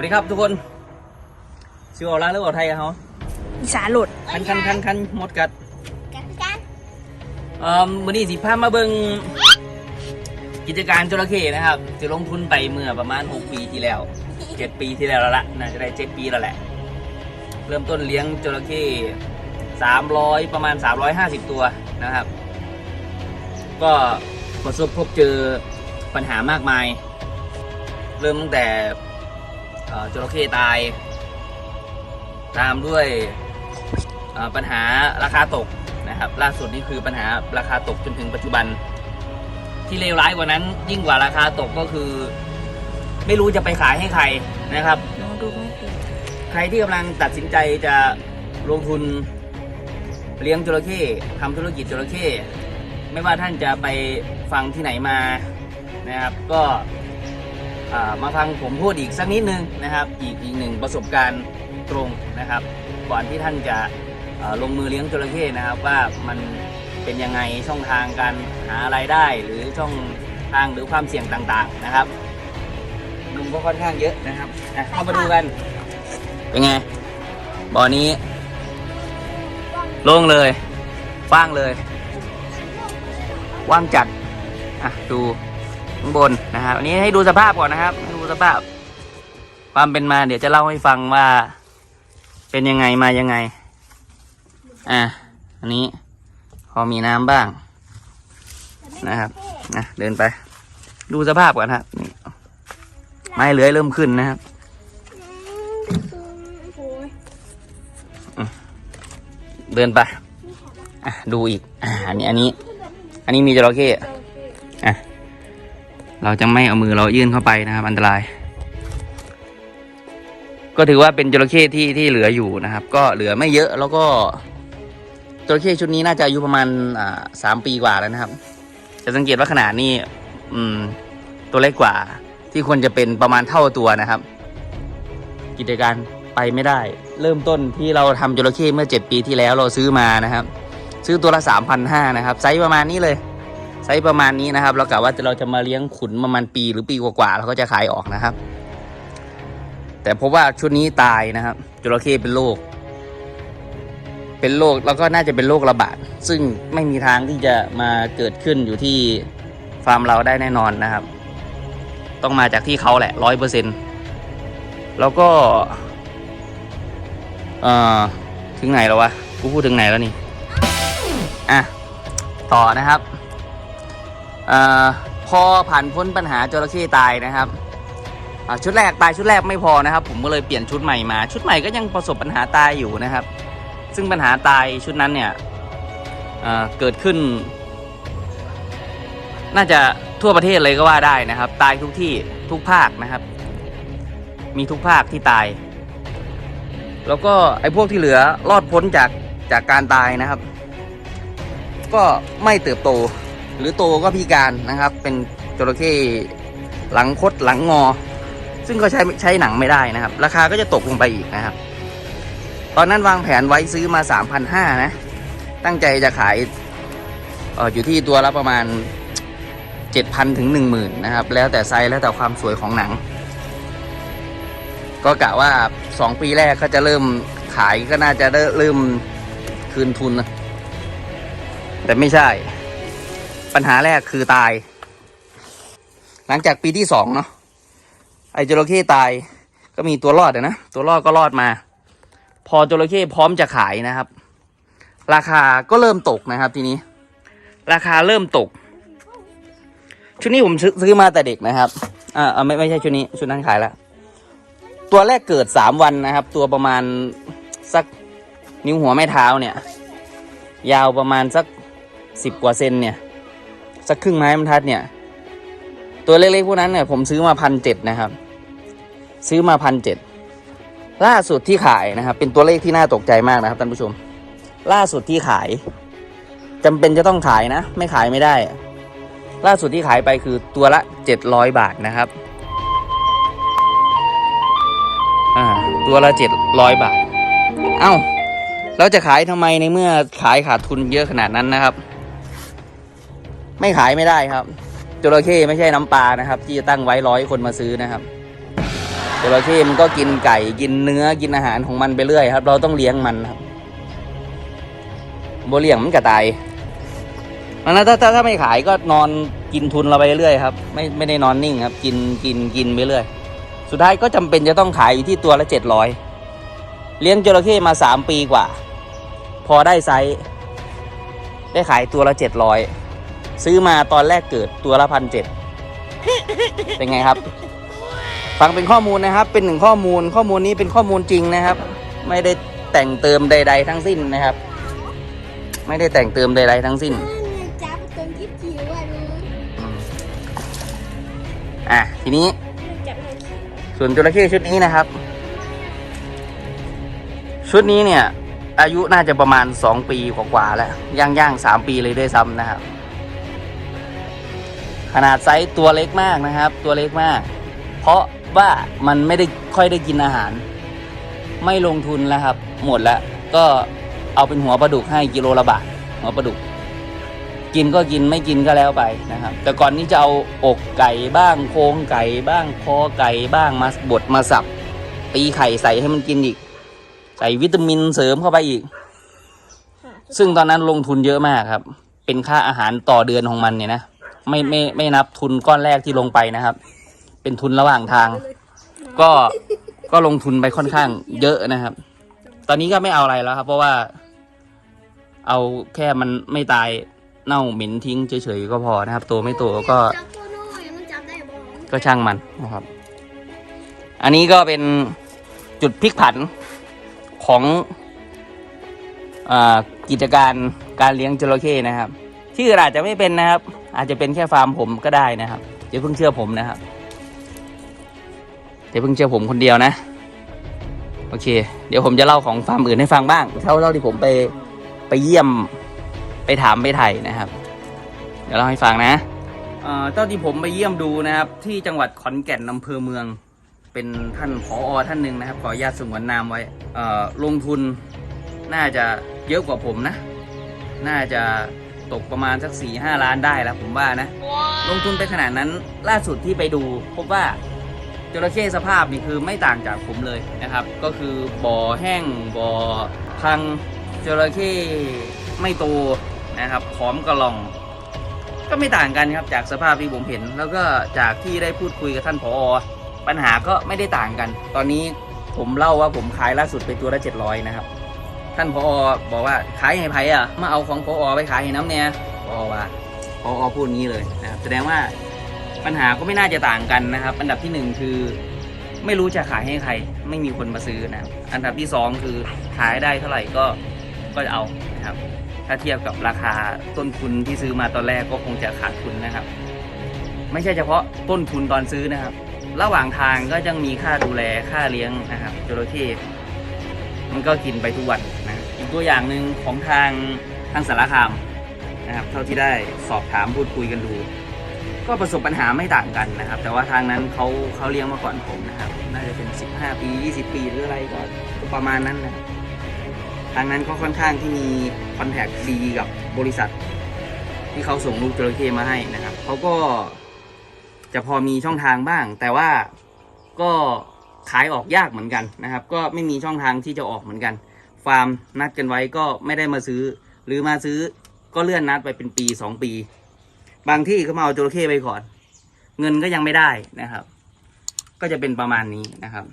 วัสดีครับทุกคนชื่อออลาหรือออไทยครับเขาอีสานหลุดคันคันคันคันหมดกัดกันกันเอ่อวันนี้สิพามาเบิ่งกิจการจระเข้นะครับจะลงทุนไปเมื่อประมาณ 6 ปีที่แล้ว 7 ปีที่แล้วแล้วละน่าจะได้ 7 ปีแล้วแหละ เริ่มต้นเลี้ยงจระเข้300 ประมาณ 350 ตัวนะครับ ก็ประสบพบเจอปัญหามากมาย เริ่มตั้งแต่เอ่อ จระเข้ตาย ตามด้วยปัญหาราคาตกนะครับ ล่าสุดนี่คือปัญหาราคาตกจนถึงปัจจุบัน ที่เลวร้ายกว่านั้น ยิ่งกว่าราคาตกก็คือ ไม่รู้จะไปขายให้ใครนะครับใครที่กำลังตัดสินใจจะลงทุนเลี้ยงจระเข้ทำธุรกิจจระเข้ไม่ว่าท่านจะไปฟังที่ไหนมานะครับ ก็ มาฟังผมพูดอีกสักนิดนึงนะครับ อีกอีกหนึ่งประสบการณ์ตรงนะครับ ก่อนที่ท่านจะลงมือเลี้ยงจระเข้นะครับ ว่ามันเป็นยังไงช่องทางการหารายได้หรือช่องทางหรือความเสี่ยงต่างๆนะครับมุมก็ค่อนข้างเยอะนะครับอะเข้ามาดูกัน เป็นไงบ่อนี้โล่งเลยว่างเลย ว่างจัด อะ ดู ข้างบนนะครับอันนี้ให้ดูสภาพก่อนนะครับให้ดูสภาพ ความเป็นมาเดี๋ยวจะเล่าให้ฟังว่า เป็นยังไงมายังไง อะอันนี้ พอมีน้ำบ้าง นะครับนะเดินไป ดูสภาพก่อนครับนี่ไม้เลื้อยเริ่มขึ้นนะครับเดินไปอะดูอีกอ่าอันนี้อันนี้ อันนี้มีจระเข้อะ เราจะไม่เอามือเรายื่นเข้าไปนะครับ อันตราย ก็ถือว่าเป็นจระเข้ที่ที่เหลืออยู่นะครับ ก็เหลือไม่เยอะแล้วก็จระเข้ชุดนี้น่าจะอายุประมาณอ่าสามปีกว่าแล้วนะครับ จะสังเกตว่าขนาดนี้อืม ตัวเล็กกว่า ที่ควรจะเป็นประมาณเท่าตัวนะครับ กิจการไปไม่ได้ เริ่มต้นที่เราทำจระเข้เมื่อ7ปีที่แล้วเราซื้อมานะครับ ซื้อตัวละ3,500นะครับไซส์ประมาณนี้เลย ไซส์ประมาณนี้นะครับ เรากะว่าเราจะมาเลี้ยงขุนประมาณปีหรือปีกว่าๆเราก็จะขายออกนะครับ แต่พบว่าชุดนี้ตายนะครับจระเข้เป็นโรคเป็นโรคแล้วก็น่าจะเป็นโรคระบาด ซึ่งไม่มีทางที่จะมาเกิดขึ้นอยู่ที่ฟาร์มเราได้แน่นอนนะครับ ต้องมาจากที่เขาแหละร้อยเปอร์เซ็นต์แล้วก็เอ่อถึงไหนแล้ววะ กูพูดถึงไหนแล้วนี่ อะ ต่อนะครับ ออพอผ่านพ้นปัญหาจระเข้ตายนะครับชุดแรกตายชุดแรกไม่พอนะครับ ผมก็เลยเปลี่ยนชุดใหม่มา ชุดใหม่ก็ยังประสบปัญหาตายอยู่นะครับ ซึ่งปัญหาตายชุดนั้นเนี่ยเเกิดขึ้น น่าจะทั่วประเทศเลยก็ว่าได้นะครับ ตายทุกที่ทุกภาคนะครับ มีทุกภาคที่ตาย แล้วก็ไอ้พวกที่เหลือรอดพ้นจากจากการตายนะครับ ก็ไม่เติบโต หรือโตก็พิการนะครับ เป็นจระเข้หลังคดหลังงอ ซึ่งก็ใช้ใช้หนังไม่ได้นะครับ ราคาก็จะตกลงไปอีกนะครับ ตอนนั้นวางแผนไว้ซื้อมา 3,500นะ ตั้งใจจะขายเอออยู่ที่ตัวละประมาณ 7,000ถึง10,000นะครับ แล้วแต่ไซส์แล้วแต่ความสวยของหนัง ก็กะว่า 2 ปีแรกก็จะเริ่มขายก็น่าจะเริ่มคืนทุนนะ แต่ไม่ใช่ ปัญหาแรกคือตาย หลังจากปีที่สองเนาะไอจระเข้ตาย ก็มีตัวรอดนะตัวรอดก็รอดมา พอจระเข้พร้อมจะขายนะครับ ราคาก็เริ่มตกนะครับ ทีนี้ ราคาเริ่มตก ชุดนี้ผมซื้อซื้อมาแต่เด็กนะครับอ่าไม่ไม่ใช่ชุดนี้ ชุดนั้นขายแล้วตัวแรกเกิดสามวันนะครับ ตัวประมาณสักนิ้วหัวแม่เท้าเนี่ย ยาวประมาณสักสิบกว่าเซนเนี่ย สักครึ่งไม้บรรทัดเนี่ย ตัวเล็กๆพวกนั้นเนี่ยผมซื้อมาพันเจ็ดนะครับ ซื้อมาพันเจ็ดล่าสุดที่ขายนะครับ เป็นตัวเลขที่น่าตกใจมากนะครับท่านผู้ชม ล่าสุดที่ขายจำเป็นจะต้องขายนะ ไม่ขายไม่ได้ ล่าสุดที่ขายไปคือตัวละเจ็ดร้อยบาทนะครับอ่าตัวละเจ็ดร้อยบาท เอ้า เราจะขายทำไมในเมื่อขายขาดทุนเยอะขนาดนั้นนะครับ ไม่ขายไม่ได้ครับจระเข้ไม่ใช่น้ำปลานะครับ ที่จะตั้งไว้ร้อยคนมาซื้อนะครับจระเข้มันก็กินไก่กินเนื้อกินอาหารของมันไปเรื่อยครับ เราต้องเลี้ยงมันครับโบเลี้ยงมันก็ตายนั้นถ้าถ้าถ้าไม่ขายก็นอนกินทุนเราไปเรื่อยครับ ไม่ไม่ได้นอนนิ่งครับ กินกินกินไปเรื่อย สุดท้ายก็จำเป็นจะต้องขายอยู่ที่ตัวละเจ็ดร้อยเลี้ยงจระเข้มาสามปีกว่า พอได้ไซส์ได้ขายตัวละเจ็ดร้อย ซื้อมาตอนแรกเกิดตัวละพันเจ็ดเป็นไงครับ ฟังเป็นข้อมูลนะครับ เป็นหนึ่งข้อมูล ข้อมูลนี้เป็นข้อมูลจริงนะครับ ไม่ได้แต่งเติมใด ๆ ทั้งสิ้นนะครับ ไม่ได้แต่งเติมใด ๆ ทั้งสิ้นจับตรงที่ผิวอะรู้อืมอะทีนี้จับเลยส่วนจระเข้ชุดนี้นะครับ ชุดนี้เนี่ย อายุน่าจะประมาณสองปีกว่าๆแล้วย่างย่างๆสามปีเลยด้วยซ้ำนะครับ ขนาดไซส์ตัวเล็กมากนะครับ ตัวเล็กมาก เพราะว่ามันไม่ได้ค่อยได้กินอาหาร ไม่ลงทุนแล้วครับ หมดแล้วก็เอาเป็นหัวปลาดุกให้กิโลละบาทหัวปลาดุก กินก็กินไม่กินก็แล้วไปนะครับ แต่ก่อนนี้จะเอาอกไก่บ้างโครงไก่บ้างคอไก่บ้างมาบดมาสับตีไข่ใส่ให้มันกินอีก ใส่วิตามินเสริมเข้าไปอีก ซึ่งตอนนั้นลงทุนเยอะมากครับ เป็นค่าอาหารต่อเดือนของมันเนี่ยนะ ไม่ไม่ไม่นับทุนก้อนแรกที่ลงไปนะครับ เป็นทุนระหว่างทาง ก็ก็ลงทุนไปค่อนข้างเยอะนะครับ ตอนนี้ก็ไม่เอาอะไรแล้วครับ เพราะว่า เอาแค่มันไม่ตายเน่าเหม็นทิ้งเฉยๆก็พอนะครับโตไม่โตก็ จับตัวน้อยมันจับได้บ่ก็ช่างมันนะครับ อันนี้ก็เป็นจุดพลิกผันของอากิจการการเลี้ยงจระเข้นะครับ ชื่ออาจจะไม่เป็นนะครับ อาจจะเป็นแค่ฟาร์มผมก็ได้นะครับอย่าเพิ่งเชื่อผมนะครับอย่าเพิ่งเชื่อผมคนเดียวนะ โอเค เดี๋ยวผมจะเล่าของฟาร์มอื่นให้ฟังบ้างเท่าเท่าที่ผมไปไปเยี่ยมไปถามไปไถ่นะครับ เดี๋ยวเล่าให้ฟังนะเอ่อเจ้าที่ผมไปเยี่ยมดูนะครับ ที่จังหวัดขอนแก่นอำเภอเมือง เป็นท่านผออท่านหนึ่งนะครับ ขออนุญาตสงวนนามไว้เออลงทุนน่าจะเยอะกว่าผมนะ น่าจะ ตกประมาณสักสี่ห้าล้านได้แล้วผมว่านะ ลงทุนไปขนาดนั้นล่าสุดที่ไปดูพบว่าจระเข้สภาพนี่คือไม่ต่างจากผมเลยนะครับ ก็คือบ่อแห้งบ่อพังจระเข้ไม่โตนะครับผอมกระหล่อง ก็ไม่ต่างกันครับจากสภาพที่ผมเห็น แล้วก็จากที่ได้พูดคุยกับท่านผอ ปัญหาก็ไม่ได้ต่างกัน ตอนนี้ผมเล่าว่าผมขายล่าสุดไปตัวละเจ็ดร้อยนะครับ ท่านผอบอกว่าขายให้ไผอะมาเอาของผอไปขายให้น้ำเนี่ยผอว่าผอพูดงี้เลยนะครับแสดงว่าปัญหาก็ไม่น่าจะต่างกันนะครับ อันดับที่หนึ่งคือไม่รู้จะขายให้ใคร ไม่มีคนมาซื้อนะครับอันดับที่สองคือขายได้เท่าไหร่ก็ก็จะเอานะครับ ถ้าเทียบกับราคาต้นทุนที่ซื้อมาตอนแรกก็คงจะขาดทุนนะครับ ไม่ใช่เฉพาะต้นทุนตอนซื้อนะครับ ระหว่างทางก็ยังมีค่าดูแลค่าเลี้ยงนะครับจระเข้มันก็กินไปทุกวัน ตัวอย่างหนึ่งของทางทางสารคามนะครับ เท่าที่ได้สอบถามพูดคุยกันดู ก็ประสบปัญหาไม่ต่างกันนะครับ แต่ว่าทางนั้นเขาเขาเลี้ยงมาก่อนผมนะครับ น่าจะเป็น 15 ปี 20 ปีหรืออะไรก็ประมาณนั้นนะทางนั้นก็ค่อนข้างที่มีคอนแทคดีกับบริษัท ที่เขาส่งลูกจระเข้มาให้นะครับเขาก็จะพอมีช่องทางบ้าง แต่ว่าก็ขายออกยากเหมือนกันนะครับ ก็ไม่มีช่องทางที่จะออกเหมือนกัน ฟาร์มนัดกันไว้ก็ไม่ได้มาซื้อ หรือมาซื้อก็เลื่อนนัดไปเป็นปีสองปี บางที่ก็มาเอาจระเข้ไปก่อน เงินก็ยังไม่ได้นะครับ ก็จะเป็นประมาณนี้นะครับ